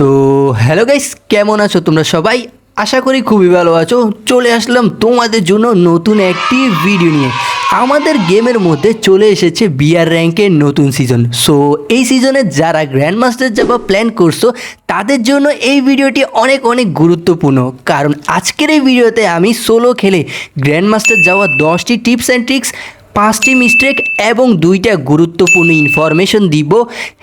তো hello guys কেমন আছো তোমরা সবাই? আশা করি খুবই ভালো আছো। চলে আসলাম তোমাদের জন্য নতুন একটি ভিডিও নিয়ে। আমাদের গেমের মধ্যে চলে এসেছে বিআর র্যাঙ্কের নতুন সিজন সো এই সিজনে যারা গ্র্যান্ড মাস্টার যাওয়া প্ল্যান করছ, তাদের জন্য এই ভিডিওটি অনেক অনেক গুরুত্বপূর্ণ। কারণ আজকের এই ভিডিওতে আমি সোলো খেলে গ্র্যান্ড মাস্টার যাওয়া দশটি টিপস অ্যান্ড ট্রিক্স পাঁচটি মিস্টেক এবং দুইটা গুরুত্বপূর্ণ ইনফরমেশন দিব।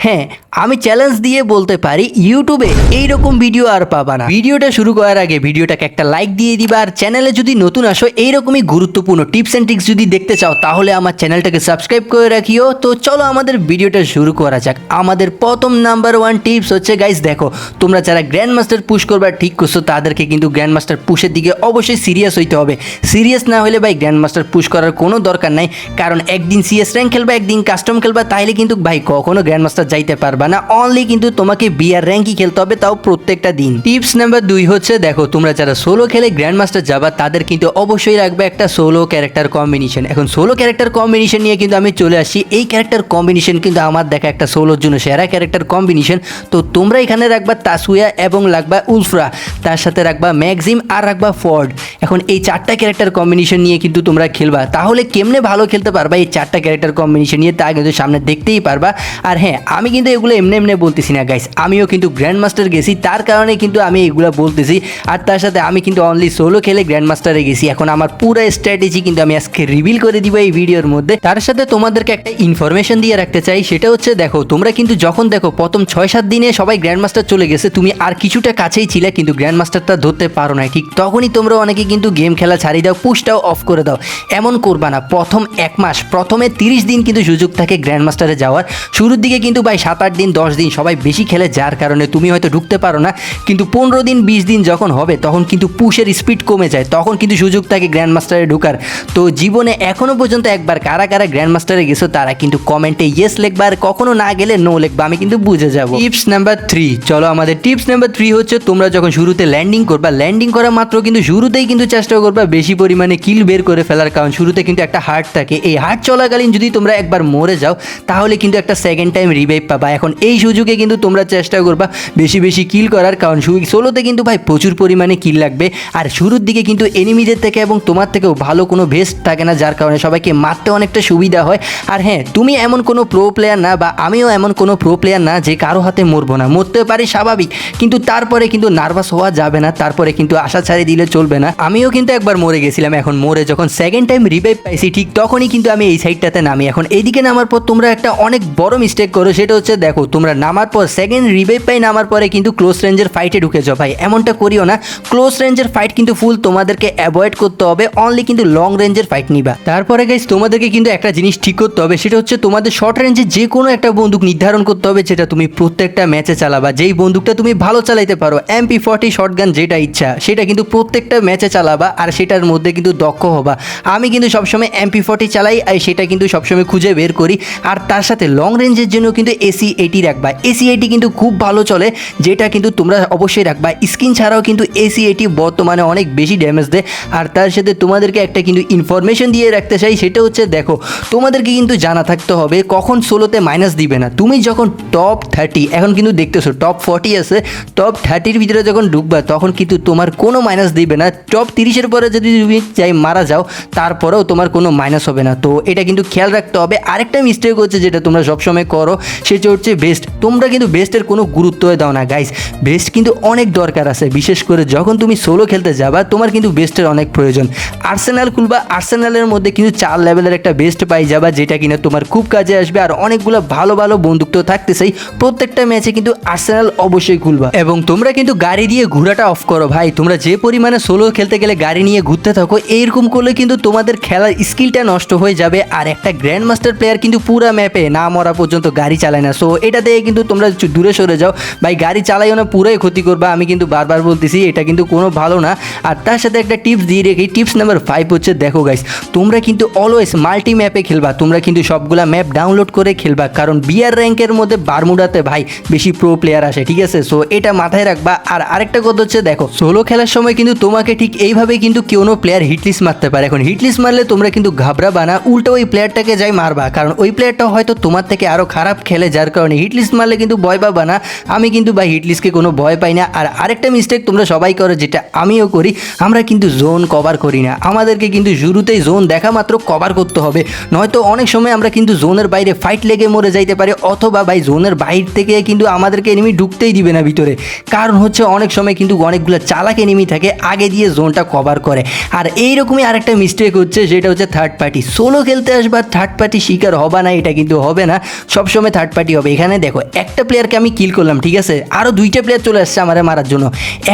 হ্যাঁ আমি চ্যালেঞ্জ দিয়ে বলতে পারি ইউটিউবে এইরকম ভিডিও আর পাবা না। ভিডিওটা শুরু করার আগে ভিডিওটাকে একটা লাইক দিয়ে দিবা, আর চ্যানেলে যদি নতুন আসো, এইরকমই গুরুত্বপূর্ণ টিপস অ্যান্ড ট্রিক্স যদি দেখতে চাও, তাহলে আমার চ্যানেলটাকে সাবস্ক্রাইব করে রাখিও। তো চলো আমাদের ভিডিওটা শুরু করা যাক। আমাদের প্রথম নাম্বার ওয়ান টিপস হচ্ছে গাইস দেখো, তোমরা যারা গ্র্যান্ড মাস্টার পুশ করবার ঠিক করছ, তাদেরকে কিন্তু গ্র্যান্ড মাস্টার পুশের দিকে অবশ্যই সিরিয়াস হইতে হবে। সিরিয়াস না হলে ভাই গ্র্যান্ড মাস্টার পুশ করার কোনো দরকার নাই। কারণ একদিন সিএস র্যাঙ্ক খেলবা, একদিন কাস্টম খেলবা, তাইলে কিন্তু ভাই কখনো গ্র্যান্ড মাস্টার যাইতে পারবা না। অনলি কিন্তু তোমাকে বিআর র্যাঙ্কই খেলতে হবে তাও প্রত্যেকটা দিন। টিপস নাম্বার দুই হচ্ছে, দেখো, তোমরা যারা সোলো খেলে গ্র্যান্ড মাস্টার যাবা, তাদের কিন্তু অবশ্যই রাখবে একটা সোলো ক্যারেক্টার কম্বিনেশন এখন সোলো ক্যারেক্টার কম্বিনেশন নিয়ে কিন্তু আমি চলে আসছি এই ক্যারেক্টার কম্বিনেশন কিন্তু আমার দেখা একটা সোলোর জন্য সেরা ক্যারেক্টার কম্বিনেশন তো তোমরা এখানে রাখবা তাসুয়া এবং লাগবা উলফরা তার সাথে রাখবা ম্যাক্সিম আর রাখবা ফর্ড এখন এই চারটা ক্যারেক্টার কম্বিনেশন নিয়ে কিন্তু তোমরা খেলবা। তাহলে কেমনে ভালো খেলতে পারবা, এই চারটা ক্যারেক্টার কম্বিনেশন নিয়ে তা কিন্তু সামনে দেখতেই পারবা। আর হ্যাঁ আমি কিন্তু এগুলো এমনি এমনি বলতেছি না গাইস আমিও কিন্তু গ্র্যান্ড মাস্টার গেছি, তার কারণে কিন্তু আমি এগুলো বলতেছি। আর তার সাথে আমি কিন্তু অনলি সোলো খেলে গ্র্যান্ড মাস্টারে গেছি। এখন আমার পুরো স্ট্র্যাটেজি কিন্তু আমি আজকে রিভিল করে দিব এই ভিডিওর মধ্যে। তার সাথে তোমাদেরকে একটা ইনফরমেশন দিয়ে রাখতে চাই, সেটা হচ্ছে দেখো, তোমরা কিন্তু যখন দেখো প্রথম ছয় সাত দিনে সবাই গ্র্যান্ড মাস্টার চলে গেছে, তুমি আর কিছুটা কাছেই ছিলে, কিন্তু গ্র্যান্ড মাস্টারটা ধরতে পারো না ঠিক তখনই তোমরা অনেকে কিন্তু গেম খেলা ছাড়িয়ে দাও পুশটাও অফ করে দাও। এমন করবা না। প্রথম এক মাস। প্রথমে তিরিশ দিন কিন্তু সুযোগ থাকে গ্র্যান্ড মাস্টারে যাওয়ার। শুরুর দিকে কিন্তু ভাই সাত আট দিন, দশ দিন সবাই বেশি খেলে, যার কারণে তুমি হয়তো ঢুকতে পারো না। কিন্তু পনেরো দিন, বিশ দিন যখন হবে, তখন কিন্তু পুশের স্পিড কমে যায়। তখন কিন্তু সুযোগ থাকে গ্র্যান্ড মাস্টারে ঢুকার। তো জীবনে এখনও পর্যন্ত একবার কারা কারা গ্র্যান্ড মাস্টারে গেছো, তারা কিন্তু কমেন্টে ইয়েস লিখবা আর কখনো না গেলে নো লিখবা। আমি কিন্তু বুঝে যাব। টিপস নাম্বার থ্রি চলো, আমাদের টিপস নাম্বার থ্রি হচ্ছে, তোমরা যখন শুরুতে ল্যান্ডিং করবা ল্যান্ডিং করা মাত্র কিন্তু শুরুতেই কিন্তু চেষ্টা করবা বেশি পরিমাণে কিল বের করে ফেলার। কারণ শুরুতে কিন্তু একটা হার্ট থাকে। এই হার্ট চলাকালীন যদি তোমরা একবার মরে যাও, তাহলে কিন্তু একটা সেকেন্ড টাইম রিভাইভ পাবা। এখন এই সুযোগে কিন্তু তোমরা চেষ্টা করবা বেশি বেশি কিল করার, কারণ সোলোতে কিন্তু ভাই প্রচুর পরিমাণে কিল লাগবে। আর শুরুর দিকে কিন্তু এনিমিদের থেকে এবং তোমার থেকেও ভালো কোনো ভেস্ট থাকে না, যার কারণে সবাইকে মারতে অনেকটা সুবিধা হয়। আর হ্যাঁ তুমি এমন কোনো প্রো প্লেয়ার না বা আমিও এমন কোনো প্রো প্লেয়ার না যে কারও হাতে মরবো না। মরতে পারি স্বাভাবিক, কিন্তু তারপরে কিন্তু নার্ভাস হওয়া যাবে না, তারপরে কিন্তু আশা ছাড়িয়ে দিলে চলবে না। আমিও কিন্তু একবার মরে গেছিলাম, এখন মরে যখন সেকেন্ড টাইম রিভাইভ পাইছি, ঠিক তখনই কিন্তু আমি এই সাইডটাতে নামি। এখন এইদিকে নামার পর তোমরা একটা অনেক বড় মিস্টেক করো, সেটা হচ্ছে দেখো, তোমরা নামার পর সেকেন্ড রিভাইভ পাই, নামার পরে কিন্তু ক্লোজ রেঞ্জের ফাইটে ঢুকে যাও ভাই। এমনটা করিও না। ক্লোজ রেঞ্জের ফাইট কিন্তু ফুল তোমাদেরকে অ্যাভয়েড করতে হবে অনলি কিন্তু লং রেঞ্জের ফাইট নিবা। তারপরে গাইজ তোমাদেরকে কিন্তু একটা জিনিস ঠিক করতে হবে, সেটা হচ্ছে তোমাদের শর্ট রেঞ্জে যে কোনো একটা বন্দুক নির্ধারণ করতে হবে, যেটা তুমি প্রত্যেকটা ম্যাচে চালাবা। যেই বন্দুকটা তুমি ভালো চালাইতে পারো এমপি ফর্টি শর্ট গান যেটা ইচ্ছা, সেটা কিন্তু প্রত্যেকটা ম্যাচে চালাবা, আর সেটার মধ্যে কিন্তু দক্ষ হবা। আমি কিন্তু সবসময় এমপি ফর্টি চালাই আর সেটা কিন্তু সবসময় খুঁজে বের করি। আর তার সাথে লং রেঞ্জের জন্য কিন্তু এসি এইটি রাখবা। এসি এইটি কিন্তু খুব ভালো চলে, যেটা কিন্তু তোমরা অবশ্যই রাখবা। স্ক্রিন ছাড়াও কিন্তু এসি এইটি বর্তমানে অনেক বেশি ড্যামেজ দেয়। আর তার সাথে তোমাদেরকে একটা কিন্তু ইনফরমেশন দিয়ে রাখতে চাই, সেটা হচ্ছে দেখো, তোমাদেরকে কিন্তু জানা থাকতে হবে, কখন ষোলোতে মাইনাস দিবে না। তুমি যখন টপ থার্টি এখন কিন্তু দেখতেছো টপ ফর্টি আছে টপ থার্টির ভিতরে যখন ঢুকবা, তখন কিন্তু তোমার কোনো মাইনাস দিবে না। টপ তিরিশের পরে যদি তুমি চাই মারা যাও, তারপরেও তোমার কোনো মাইনাস হবে না। তো এটা কিন্তু খেয়াল রাখতে হবে। আরেকটা মিস্টেক হচ্ছে যেটা তোমরা সবসময় করো, সেটা হচ্ছে বেস্ট তোমরা কিন্তু বেস্টের কোনো গুরুত্ব দাও না গাইস বেস্ট কিন্তু অনেক দরকার আছে। বিশেষ করে যখন তুমি সোলো খেলতে যাবা, তোমার কিন্তু বেস্টের অনেক প্রয়োজন। আর্সেনাল খুলবা আর্সেনালের মধ্যে কিন্তু চার লেভেলের একটা বেস্ট পাই যাবা, যেটা কিনা তোমার খুব কাজে আসবে। আর অনেকগুলো ভালো ভালো বন্ধুত্ব তো থাকতেছেই প্রত্যেকটা ম্যাচে কিন্তু আর্সেনাল অবশ্যই খুলবা। এবং তোমরা কিন্তু গাড়ি দিয়ে ঘোরাটা অফ করো, ভাই। তোমরা যে পরিমাণে সোলো খেলতে গেলে গাড়ি নিয়ে ঘুরতে থাকো, এইরকম করলে কিন্তু তোমাদের খেলার স্কিলটা নষ্ট হয়ে যাবে আর একটা গ্র্যান্ড মাস্টার প্লেয়ার কিন্তু পুরা ম্যাপে না মরা পর্যন্ত গাড়ি চালায় না। সো এটা দিয়ে কিন্তু তোমরা দূরে সরে যাও। ভাই, গাড়ি চালাইও না, পুরাই ক্ষতি করবা। আমি কিন্তু বারবার বলতেছি, এটা কিন্তু কোনো ভালো না। আর তার সাথে একটা টিপস দিয়ে রেখে টিপস নাম্বার ফাইভ হচ্ছে, দেখো গাইস তোমরা কিন্তু অলওয়েজ মাল্টি ম্যাপে খেলবা। তোমরা কিন্তু সবগুলা ম্যাপ ডাউনলোড করে খেলবা। কারণ বিআর র্যাঙ্কের মধ্যে বারমুডাতে ভাই বেশি প্রো প্লেয়ার আসে, ঠিক আছে? সো এটা মাথায় রাখবা। আর আরেকটা কথা হচ্ছে, দেখো সোলো খেলার সময় কিন্তু তোমাকে ঠিক এইভাবে কিন্তু কোনো প্লেয়ার হিটলিস মারতে পারে। এখন হিটলিস মারলে তোমরা কিন্তু ঘাবড়া যাবা না, উল্টো ওই প্লেয়ারটাকে যাই মারবা। কারণ ওই প্লেয়ারটা হয়তো তোমার থেকে আরও খারাপ খেলে, যার কারণে হিটলিস্ট মারলে কিন্তু ভয় পাবা না। আমি কিন্তু ভাই হিটলিস্টকে কোনো ভয় পাই না। আর আরেকটা মিস্টেক তোমরা সবাই করো, যেটা আমিও করি, আমরা কিন্তু জোন কভার করি না। আমাদেরকে কিন্তু শুরুতেই জোন দেখা মাত্র কভার করতে হবে। নয়তো অনেক সময় আমরা কিন্তু জোনের বাইরে ফাইট লেগে মরে যাইতে পারি, অথবা ভাই জোনের বাইর থেকে কিন্তু আমাদেরকে এনিমি ঢুকতেই দিবে না ভিতরে। কারণ হচ্ছে অনেক সময় কিন্তু অনেকগুলো চালাক এনিমি থাকে, আগে দিয়ে জোনটা কভার করে। আর এইরকমই আরেকটা মিস্টেক হচ্ছে, সেটা হচ্ছে থার্ড পার্টি সোলো খেলতে আসবা থার্ড পার্টি শিকার হবা না, এটা কিন্তু হবে না। সবসময় থার্ড পার্টি হবে। এখানে দেখো, একটা প্লেয়ারকে আমি কিল করলাম, ঠিক আছে? আরও দুইটা প্লেয়ার চলে আসছে আমারে মারার জন্য।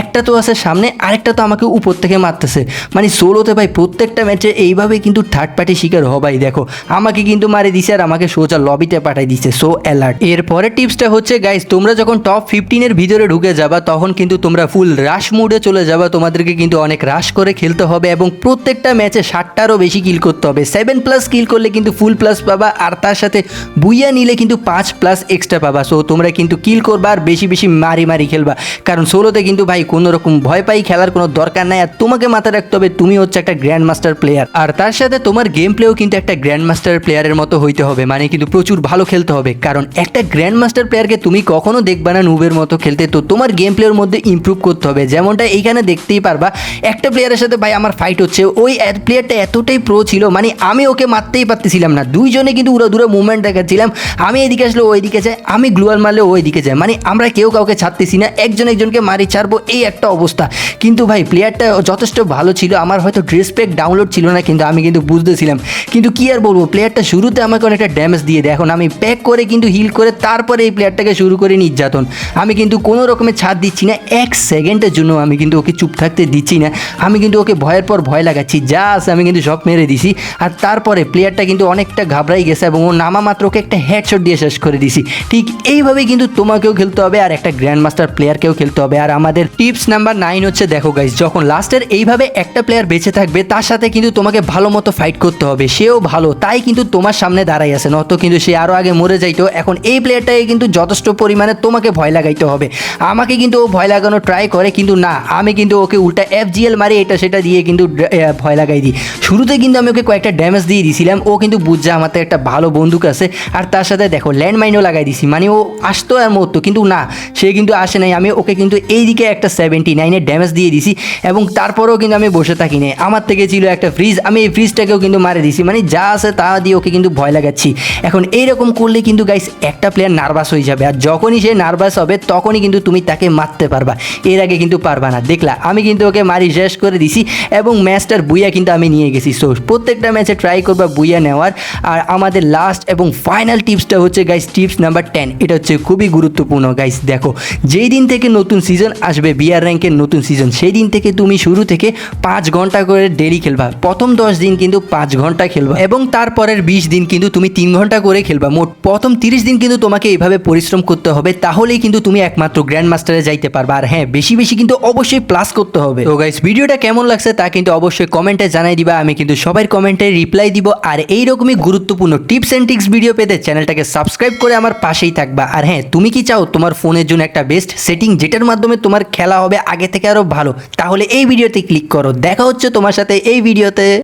একটা তো আছে সামনে, আরেকটা তো আমাকে উপর থেকে মারতেছে। মানে সোলোতে ভাই, প্রত্যেকটা ম্যাচে এইভাবে কিন্তু থার্ড পার্টি শিকার হবাই, দেখো। আমাকে কিন্তু মারি দিছে আর আমাকে সোজা লবিতে পাঠাই দিছে সো অ্যালার্ট এরপরে টিপসটা হচ্ছে গাইস তোমরা যখন টপ ফিফটিনের ভিতরে ঢুকে যাবা, তখন কিন্তু তোমরা ফুল রাশ মুডে চলে যাবা। তোমাদেরকে কিন্তু অনেক রাশ করে খেলতে হবে এবং প্রত্যেকটা ম্যাচে ষাটটারও বেশি কিল করতে হবে। সেভেন প্লাস কিল করলে কিন্তু ফুল প্লাস পাবা, আর তার সাথে বুইয়া নিলে কিন্তু পাঁচ প্লাস এক্সট্রা পাবা। সো তোমরা কিন্তু কিল করবা আর বেশি বেশি মারি মারি খেলবা। কারণ সোলোতে কিন্তু ভাই কোনো রকম ভয় পাই, খেলার কোনো দরকার নাই, আর তোমাকে মাথায় রাখতে হবে, তুমি হচ্ছে একটা গ্র্যান্ড মাস্টার প্লেয়ার আর তার সাথে তোমার গেম প্লেও কিন্তু একটা গ্র্যান্ড মাস্টার প্লেয়ারের মতো হইতে হবে মানে কিন্তু প্রচুর ভালো খেলতে হবে। কারণ একটা গ্র্যান্ড মাস্টার প্লেয়ারকে তুমি কখনো দেখবা না নুবের মতো খেলতে, তো তোমার গেম প্লের মধ্যে ইমপ্রুভ করতে হবে। যেমনটা এইখানে দেখতেই পারবা, একটা প্লেয়ারের সাথে ভাই আমার ফাইট হচ্ছে, ওই প্লেয়ারটা এতটাই প্রো ছিল মানে আমি ওকে মারতেই পারতেছিলাম না। দুইজনে কিন্তু উড়া দূরে মুভমেন্ট দেখাচ্ছিলাম আমি এদিকে আসলে ওই দিকে যায়। আমি গ্লুয়াল মারলে ওই দিকে যায়। মানে আমরা কেউ কাউকে ছাড়তেছি না। একজন একজনকে মারি, ছাড়বো, এই একটা অবস্থা। কিন্তু ভাই প্লেয়ারটা যথেষ্ট ভালো ছিল। আমার হয়তো ড্রেস প্যাক ডাউনলোড ছিল না, কিন্তু আমি কিন্তু বুঝতেছিলাম। কিন্তু কি আর বলব প্লেয়ারটা শুরুতে আমাকে অনেকটা ড্যামেজ দিয়ে দেয়। এখন আমি প্যাক করে কিন্তু হিল করে তারপরে এই প্লেয়ারটাকে শুরু করে নির্যাতন। আমি কিন্তু কোনো রকমের ছাড় দিচ্ছি না। এক সেকেন্ডের জন্য আমি কিন্তু ওকে চুপ থাকতে দিচ্ছি না। আমি কিন্তু ওকে ভয়ের পর ভয় লাগাচ্ছি। যা আছে আমি কিন্তু সব মেরে দিছি। আর তারপরে প্লেয়ারটা কিন্তু অনেকটা ঘাবড়াই গেছে এবং ও নামা মাত্র ওকে একটা হেডশট দিয়ে শেষ করে দিছি। ঠিক এইভাবেই কিন্তু তোমাকেও খেলতে হবে আর একটা গ্র্যান্ড মাস্টার প্লেয়ারকেও খেলতে হবে। আর আমাদের টিপস নাম্বার নাইন হচ্ছে, দেখো গাইজ যখন লাস্টের এইভাবে একটা প্লেয়ার বেঁচে থাকবে, তার সাথে কিন্তু তোমাকে ভালো মতো ফাইট করতে হবে। সেও ভালো, তাই কিন্তু তোমার সামনে দাঁড়াই আছে। নত কিন্তু সে আরও আগে মরে যাইতো। এখন এই প্লেয়ারটাকে কিন্তু যথেষ্ট পরিমাণে তোমাকে ভয় লাগাইতে হবে। আমাকে কিন্তু ও ভয় লাগানো ট্রাই করে, কিন্তু না, আমি কিন্তু ওকে উল্টা এফ জিএল মারি, এটা সেটা দিয়ে কিন্তু ভয় লাগাই দিই। শুরুতে কিন্তু আমি ওকে কয়েকটা ড্যামেজ দিয়ে দিয়েছিলাম ও কিন্তু বুঝছে আমার তো একটা ভালো বন্দুক আছে। আর তার সাথে দেখো ল্যান্ডমাইনও লাগাই দিছি। মানে ও আসতো আর মরতো, কিন্তু না, সে কিন্তু আসে নাই। আমি ওকে কিন্তু এই দিকে একটা সেভেন্টি নাইনের ড্যামেজ দিয়ে দিছি এবং তারপরেও কিন্তু আমি বসে থাকি নাই। আমার থেকে ছিল একটা ফ্রিজ আমি এই ফ্রিজটাকেও কিন্তু মারে দিছি। মানে যা আছে তা দিয়ে ওকে কিন্তু ভয় লাগাচ্ছি। এখন এইরকম করলে কিন্তু গাইস একটা প্লেয়ার নার্ভাস হয়ে যাবে। আর যখনই সে নার্ভাস হবে, তখনই কিন্তু তুমি তাকে মারতে পারবা। এর আগে কিন্তু পারবা না। দেখলা, আমি কিন্তু ওকে মারি, শেষ করে দিছি এবং ম্যাচটার বুইয়া কিন্তু আমি নিয়ে গেছি। সো প্রত্যেকটা ম্যাচে ট্রাই করবা, বুইয়া নেওয়ার। আর আমাদের লাস্ট এবং ফাইনাল টিপসটা হচ্ছে গাইস টিপস নাম্বার টেন এটা হচ্ছে খুবই গুরুত্বপূর্ণ গাইস দেখো। যেই দিন থেকে নতুন সিজন আসবে বিআর র্যাঙ্কের নতুন সিজন সেই দিন থেকে তুমি শুরু থেকে পাঁচ ঘণ্টা করে ডেলি খেলবা। প্রথম দশ দিন কিন্তু পাঁচ ঘণ্টা খেলবা। এবং তারপরের বিশ দিন কিন্তু তুমি তিন ঘণ্টা করে খেলবা। মোট প্রথম তিরিশ দিন কিন্তু তোমাকে এইভাবে পরিশ্রম করতে হবে, তাহলেই কিন্তু তুমি একমাত্র গ্র্যান্ড মাস্টারে যাইতে পারবা। আর হ্যাঁ বেশি বেশি কিন্তু অবশ্যই প্লাস করতে হবে। তো গাইস ভিডিওটা কেমন লাগছে তা কিন্তু অবশ্যই কমেন্টে জানাই দিবা। আমি কিন্তু সবাই কমেন্টে রিপ্লাই দিব আর এই রকমই গুরুত্বপূর্ণ টিপস অ্যান্ড টিক্স ভিডিও পেতে চ্যানেলটাকে সাবস্ক্রাইব করে আমার পাশেই থাকবা। আর হ্যাঁ তুমি কি চাও তোমার ফোনের জন্য একটা বেস্ট সেটিং যেটার মাধ্যমে তোমার খেলা হবে আগে থেকে আরও ভালো? তাহলে এই ভিডিওতে ক্লিক করো। দেখা হচ্ছে তোমার সাথে এই ভিডিওতে